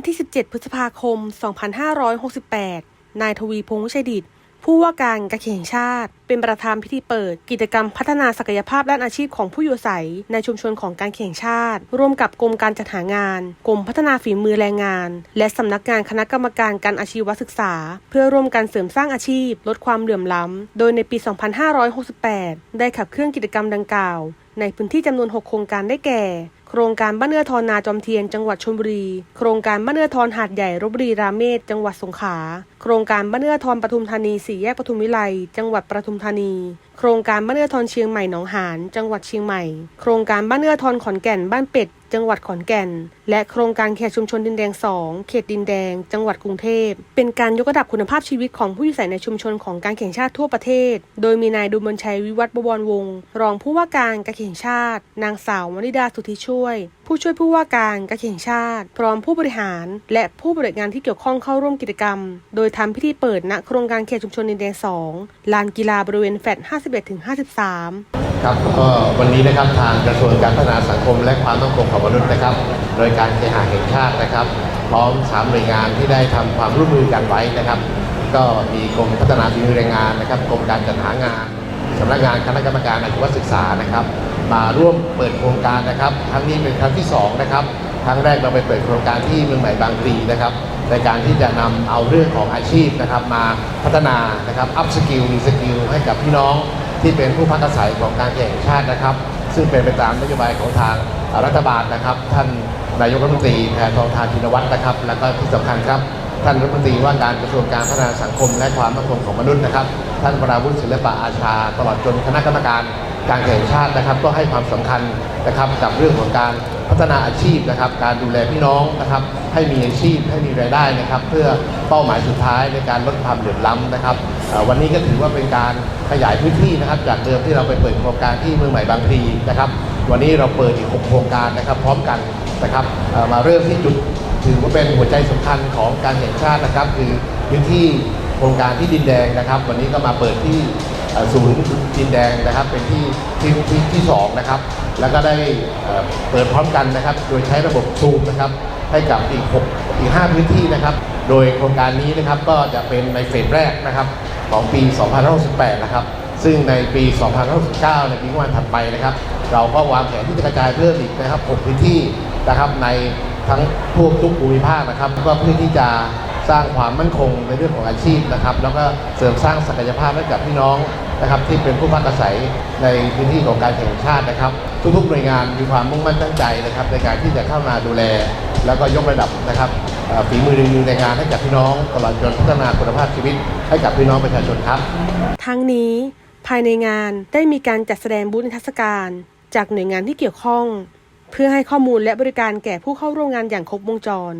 วันที่ 17 พฤษภาคม 2568 นายทวีพงษ์ชัยดิตผู้ว่าการกระเขงชาติ เป็นประธานพิธีเปิด กิจกรรมพัฒนาศักยภาพด้านอาชีพของผู้อยู่อาศัย ในชุมชนของการเข่งชาติ ร่วมกับกรมการจัดหางาน กรมพัฒนาฝีมือแรงงาน และสำนักงานคณะกรรมการการอาชีวศึกษา เพื่อร่วมกันเสริมสร้างอาชีพ ลดความเหลื่อมล้ำ โดยในปี 2568 ได้ขับเคลื่อนกิจกรรมดังกล่าว ในพื้นที่จำนวน 6 โครงการได้แก่ โครงการบ้านเอื้อทอนนาจอมเทียน จังหวัดชลบุรี โครงการบ้านเอื้อทอนหาดใหญ่รบบุรีราเมศจังหวัดสงขลา โครงการบ้านเอื้อทอนปทุมธานีสี่แยกปทุมวิไล จังหวัดปทุมธานี โครงการบ้านเอื้อทอนเชียงใหม่หนองหาน จังหวัดเชียงใหม่ โครงการบ้านเอื้อทอนขอนแก่นบ้านเป็ด จังหวัดขอนแก่น และโครงการเขตชุมชนดินแดง 2 เขตดินแดง จังหวัดกรุงเทพ เป็นการยกระดับคุณภาพชีวิตของผู้อยู่อาศัยในชุมชนของการแข่งชาติทั่วประเทศ โดยมีนายดุลบัญชัยวิวัฒน์บวรวงศ์รองผู้ว่าการการแข่งชาติ นางสาววนิดาสุธิช่วย ผู้ช่วยผู้ว่าการการแข่งชาติ พร้อมผู้บริหาร และผู้บริงานที่เกี่ยวข้องเข้าร่วมกิจกรรม โดยทำพิธีเปิดณโครงการเขตชุมชนดินแดง 2 ลานกีฬาบริเวณแฟลต51-53 ครับก็วันนี้นะครับทางกระทรวงการพัฒนาสังคมและความมั่นคงของมนุษย์นะครับ โดยการเคหะแห่งชาตินะครับ พร้อมสามหน่วยงานที่ได้ทำความร่วมมือกันไว้นะครับ ก็มีกรมพัฒนาฝีมือแรงงานนะครับกรมการจัดหางานสำนักงานคณะกรรมการอาชีวศึกษานะครับ มาร่วมเปิดโครงการนะครับครั้งนี้เป็นครั้งที่สองนะครับครั้งแรกเราไปเปิดโครงการที่เมืองใหม่บางพลีนะครับในการที่จะนำเอาเรื่องของอาชีพนะครับมาพัฒนานะครับอัพสกิลรีสกิลให้กับพี่น้องที่เป็นผู้พักอาศัยของการแข่งชาตินะครับ ซึ่งเป็นไปตามนโยบายของทาง รัฐบาลนะครับ ท่านนายกรัฐมนตรีแพทองทานชินวัตรนะครับ แล้วก็ที่สำคัญครับท่านรัฐมนตรีว่าการกระทรวงการพัฒนาสังคมและความมั่นคงของมนุษย์นะครับ ท่านปราวุฒิศิลปะอาชา ตลอดจนคณะกรรมการการแข่งชาตินะครับ ก็ให้ความสำคัญนะครับกับเรื่องของการพัฒนาอาชีพนะครับ การดูแลพี่น้องนะครับ ให้มีอาชีพให้มีรายได้นะครับ เพื่อเป้าหมายสุดท้ายในการลดความเหลื่อมล้ำนะครับ วันนี้ก็ถือว่าเป็นการขยายพื้นที่นะครับ จากเดิมที่เราไปเปิดโครงการที่เมืองใหม่บางพลีนะครับ วันนี้เราเปิดอีก 6 โครงการนะครับ พร้อมกันนะครับมาเริ่มที่จุดถือว่าเป็นหัวใจสำคัญของการแห่งชาตินะครับ คือพื้นที่โครงการที่ดินแดงนะครับ วันนี้ก็มาเปิดที่ศูนย์ดินแดงนะครับ เป็นที่ที่ที่ที่สองนะครับ แล้วก็ได้เอ่อเปิดพร้อมกันนะครับ โดยใช้ระบบซูมนะครับ ให้กับอีก 6 อีก 5 พื้นที่นะครับ โดยโครงการนี้นะครับก็จะเป็นในเฟสแรกนะครับของปี 2568 นะครับ ซึ่งในปี 2569 ในปีงบประมาณถัดไปนะครับ เราก็วางแผนที่จะกระจายเพิ่มอีกนะครับ6พื้นที่นะครับในทั้งทั่วทุกภูมิภาคนะครับ ก็เพื่อที่จะสร้างความมั่นคงในเรื่องของอาชีพนะครับ แล้วก็เสริมสร้างศักยภาพให้กับพี่น้องนะครับที่เป็นผู้พักอาศัยในพื้นที่ของการแข่งชาตินะครับ ทุกๆหน่วยงานมีความมุ่งมั่นตั้งใจนะครับ ในการที่จะเข้ามาดูแล แล้วก็ยกระดับนะครับเอ่อฝีมือในงานให้กับพี่น้องตลอดจนพัฒนาคุณภาพชีวิตให้กับพี่น้องประชาชนครับ ทั้งนี้ภายในงานได้มีการจัดแสดงบูธนิทรรศการ จากหน่วยงานที่เกี่ยวข้อง เพื่อให้ข้อมูลและบริการแก่ผู้เข้าร่วมงานอย่างครบวงจร